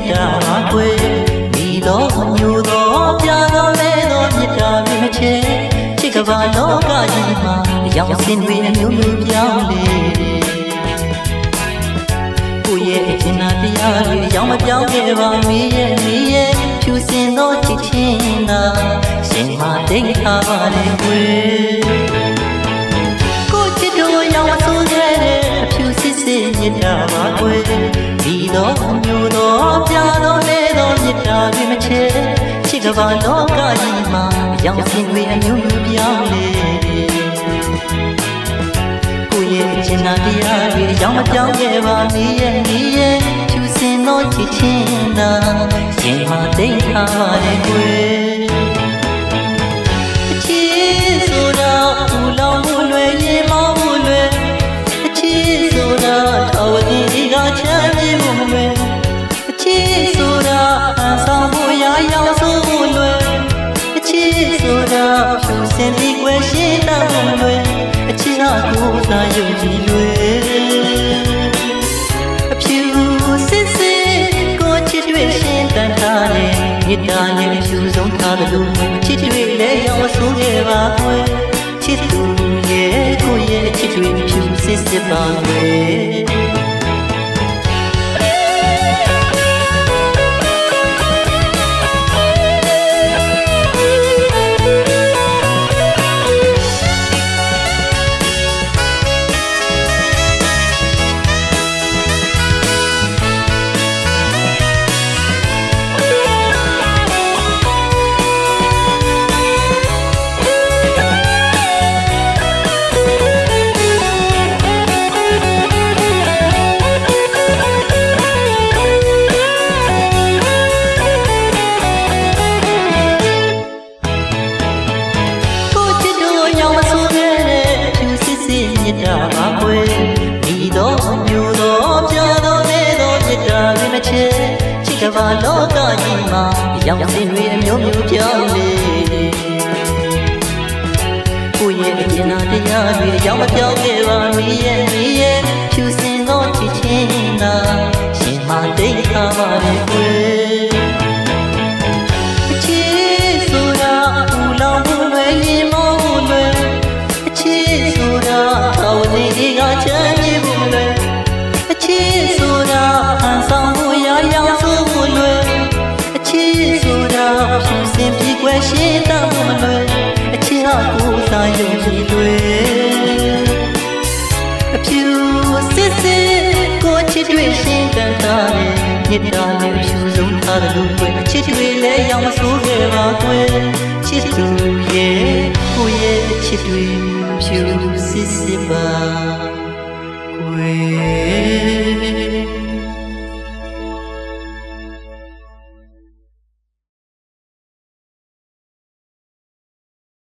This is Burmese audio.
တ္တာပါကွယ်မိတော်ညိုတော်ပြတော်လဲတော်မြတ်တာမြင့်ချေချစ်ကဘာလောကကြီးမှာရောင်စင်တွေအမျိုးမျိုးပြောင်းလေကိုရဲ့အကျဉ်းနာတရားတွေရောင်မပြောင်းခဲ့ပါမီးရဲ့မီးရဲ့ဖြူစင်သောချစ်ချင်းသာရှင်မတိတ်ထားပါလေကွယ်ကိုချစ်တို့ရောင်ဆိုးခဲ့တဲ့အဖြူစစ်စစ်မြတ်တာ ဘာလောကကြီးမှာရောင်စင်တွေအမျိုးမျိုးပြောင်းလေကိုရဲ့ချင်နာတရားတွေရောင်မပြောင်းခဲ့ပါမီးရဲ့မီးရဲ့ဖြူစင်တော့ချစ်ချင်းသာရှင်မတိတ်ထားပါလေကွယ်အချစ်ဆိုတာဘူလောင်မှုလွယ်ရင်မောင်းမှုလွယ်အချစ်ဆိုတာထာဝတိကချမ်းမြေမှုမလွယ်အချစ်ဆိုတာအဆောင်မှုရာရောက် ဖြူစင်ပြီးွယ်ရှင်းတတ်မှုမလွယ်အချစ်ဟာကိုယ်သာယုံကြည်လွယ်အဖြူစစ်စစ်ကိုချစ်တွေ့ရှင်းတန်ထားတယ်မြစ်တာနဲ့အဖြူဆုံးထားတယ်လို့ချစ်တွေ့လဲရောက်ဆိုခဲ့ပါကွယ် ချစ်ကဘာလောကကြီးမှာရောင်စင်တွေအမျိုးမျိုးပြောင်းလေကိုရဲ့အကျဉ်းနာတရားတွေရောင်မပြောင်းခဲ့ပါမီးရဲ့မီးရဲ့ဖြူစင်သောချစ်ချင်းသာရှင်မတိတ်ထားပါလေ ယ်သာယုံကြည်လွယ်အဖြူစစ်စစ်ကိုချစ်တွေ့ရှင်းတန်တာတယ်မြစ်တာနဲ့ဖြူဆုံးထားတယ်လို့ပဲအချစ်တွေလည်းရောင်မဆိုးခဲ့ပါကွယ်ချစ်သူရဲ့ကိုယ့်ရဲ့ချစ်တွေဖြူစစ်စစ်ပါကွယ်